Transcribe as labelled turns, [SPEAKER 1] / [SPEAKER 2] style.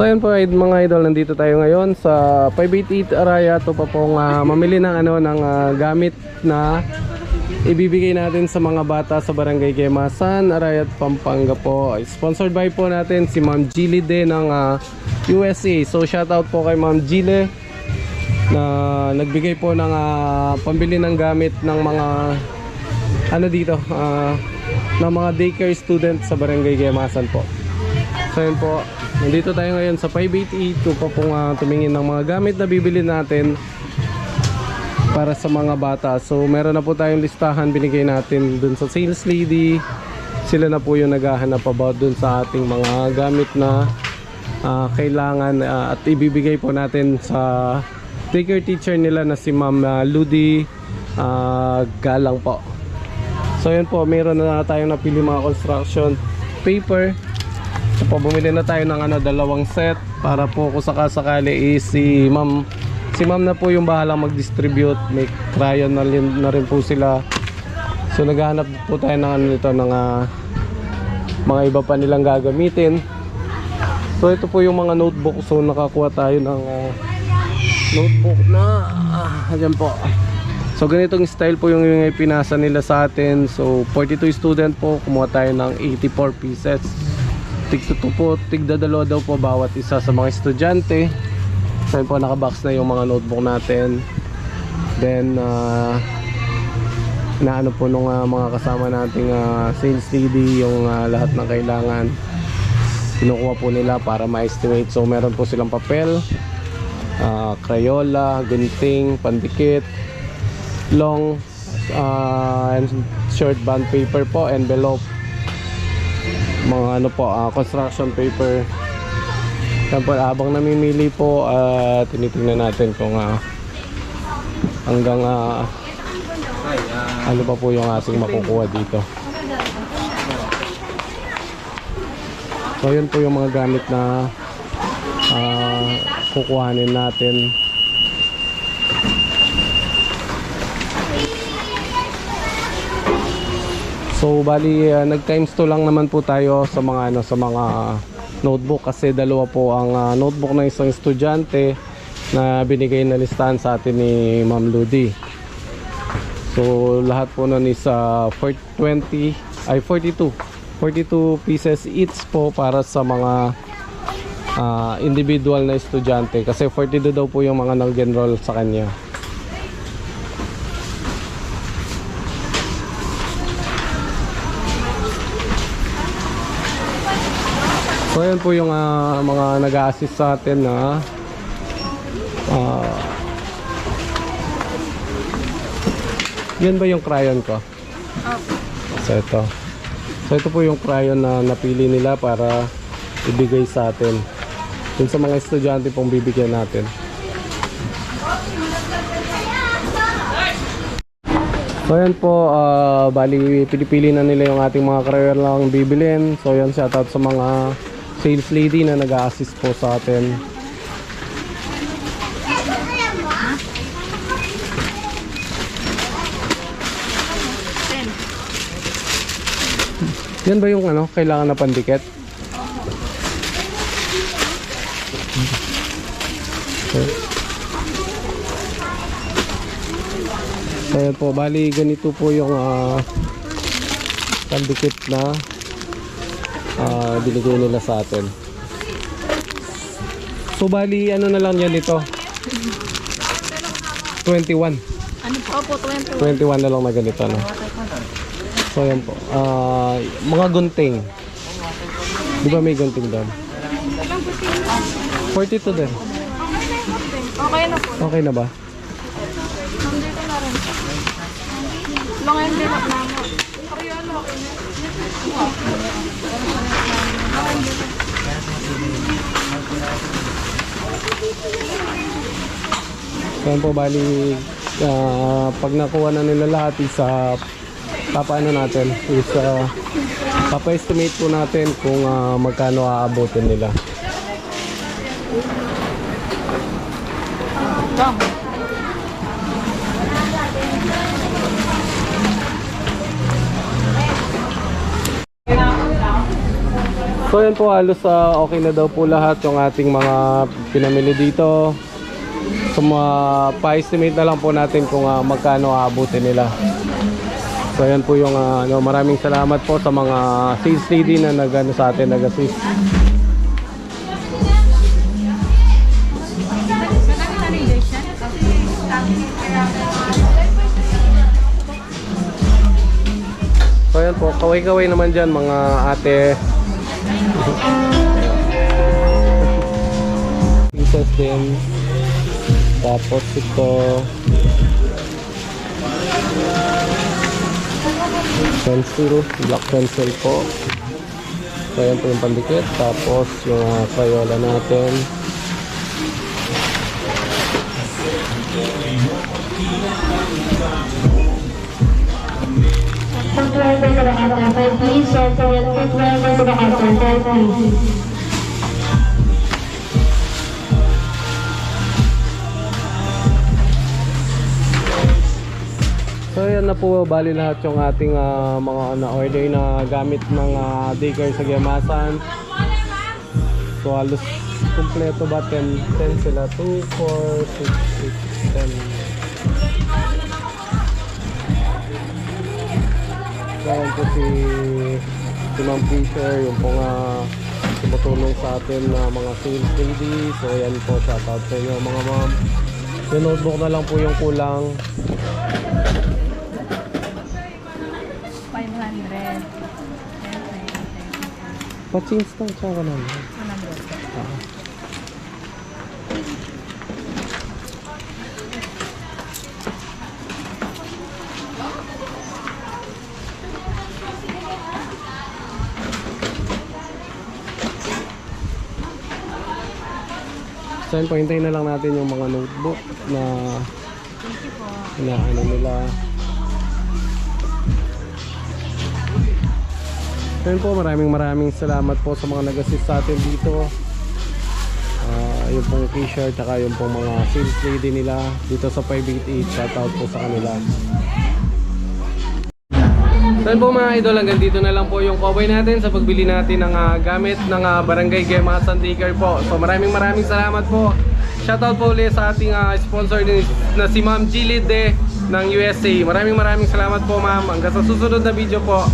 [SPEAKER 1] So ayun po mga idol, nandito tayo ngayon sa 588 Araya. Ito pa pong ah, mamili ng ano ng ah, gamit na ibibigay natin sa mga bata sa Barangay Gemasan, Arayat, Pampanga po. Sponsored by po natin si Ma'am Gile de ng ah, USA. So shout out po kay Ma'am Gile na nagbigay po ng ah, pambili ng gamit ng mga ano dito, ah, ng mga daycare student sa Barangay Gemasan po. So yun po, nandito tayo ngayon sa 588 ko pong ah, tumingin ng mga gamit na bibili natin para sa mga bata. So meron na po tayong listahan binigay natin dun sa sales lady. Sila na po yung naghahanap about dun sa ating mga gamit na ah, kailangan ah, at ibibigay po natin sa daycare teacher nila na si Ma'am ah, Ludi ah, Galang po. So yun po, meron na tayong napili mga construction paper. So po, bumili na tayo ng ano, dalawang set para po kung sakasakali is si ma'am si ma'am na po yung bahalang mag-distribute. May crayon na na rin po sila. So naghahanap po tayo ng ano nito ng ah, mga iba pa nilang gagamitin. So ito po yung mga notebook. So nakakuha tayo ng ah, notebook na ah, ayan po. So ganitong style po yung, yung pinasa nila sa atin. So 42 student po, kumuha tayo ng 84 pieces. Tig to po, tig dalawa daw po bawat isa sa mga estudyante. Yun po nakabox na yung mga notebook natin. Then uh, inaano po nung ah, mga kasama nating ah, sales lady yung ah, lahat ng kailangan. Kinukuha po nila para ma-estimate. So meron po silang papel, ah, Crayola, gunting, pandikit, long uh, and short bond paper po, envelope mga ano po, ah, construction paper. Yan po, habang namimili po at tinitingnan natin kung ah, hanggang ah, ano pa po yung ating makukuha dito. So yun po yung mga gamit na ah, kukuhanin natin So bali uh, nag times 2 lang naman po tayo sa mga ano sa mga notebook kasi dalawa po ang ah, notebook ng isang estudyante na binigay na listahan sa atin ni Ma'am Ludi. So lahat po nun is ah, 420 ay 42 42 pieces each po para sa mga ah, individual na estudyante kasi 42 daw po yung mga nag-enroll sa kanya. So ayan po yung ah, mga nag-assist sa atin na ah, Yan ba yung crayon ko? So ito. So ito po yung crayon na napili nila para ibigay sa atin. Yun sa mga estudyante pong bibigyan natin. So yan po, ah, bali pinipili na nila yung ating mga crayon lang bibilin. So yan shoutout sa mga sales lady na nag-assist po sa atin. Yan ba yung ano, kailangan na pandikit? Okay. So po, bali ganito po yung ah, pandikit na ah, binigay nila sa atin. So bali ano na lang yan ito? 21.
[SPEAKER 2] Ano po? Opo, 20.
[SPEAKER 1] 21 na lang na ganito no. So yan po. Ah, mga gunting. Di ba may gunting doon? 42 din.
[SPEAKER 2] Okay na po.
[SPEAKER 1] Okay na ba?
[SPEAKER 2] Mga envelope na mo.
[SPEAKER 1] Yan po bali ah, pag nakuha na nila lahat isa papaano natin is uh, papa-estimate po natin kung ah, magkano aabotin nila. So yan po halos ah, okay na daw po lahat yung ating mga pinamili dito. So ma- pa-estimate na lang po natin kung ah, magkano aabutin nila. So yan po yung ah, ano, maraming salamat po sa mga sales lady na nag-ano sa atin nag-assist. So yan po, kaway-kaway naman dyan mga ate. Pieces din. Tapos ito. Pencil, black pencil po. So yan po yung pandikit. Tapos yung uh, Crayola natin.
[SPEAKER 3] So,
[SPEAKER 1] yan na po bali lahat yung ating ah, mga na-order na gamit ng ah, daycare sa Gemasan. So halos kumpleto ba 10, 10 sila 2, 4, 6, 6, 10. Kaya po si si Ma'am Fisher, yung po nga tumutulong sa atin na mga sales lady. So yan po, shoutout sa inyo mga ma'am. Yung notebook na lang po yung kulang.
[SPEAKER 2] 500.
[SPEAKER 1] Pa-change lang siya ka naman. Yun po, hintayin na lang natin yung mga notebook na na ano nila. So yun po, maraming maraming salamat po sa mga nag-assist sa atin dito. Ah, yung pong t-shirt, saka yung pong mga sales lady nila dito sa 588. Shoutout po sa kanila. So po mga idol, hanggang dito na lang po yung cowboy natin sa pagbili natin ng ah, gamit ng ah, Barangay Gema Sandiker po. So maraming maraming salamat po. Shoutout po ulit sa ating ah, sponsor din na si Ma'am Gilid de ng USA. Maraming maraming salamat po ma'am. Hanggang sa susunod na video po.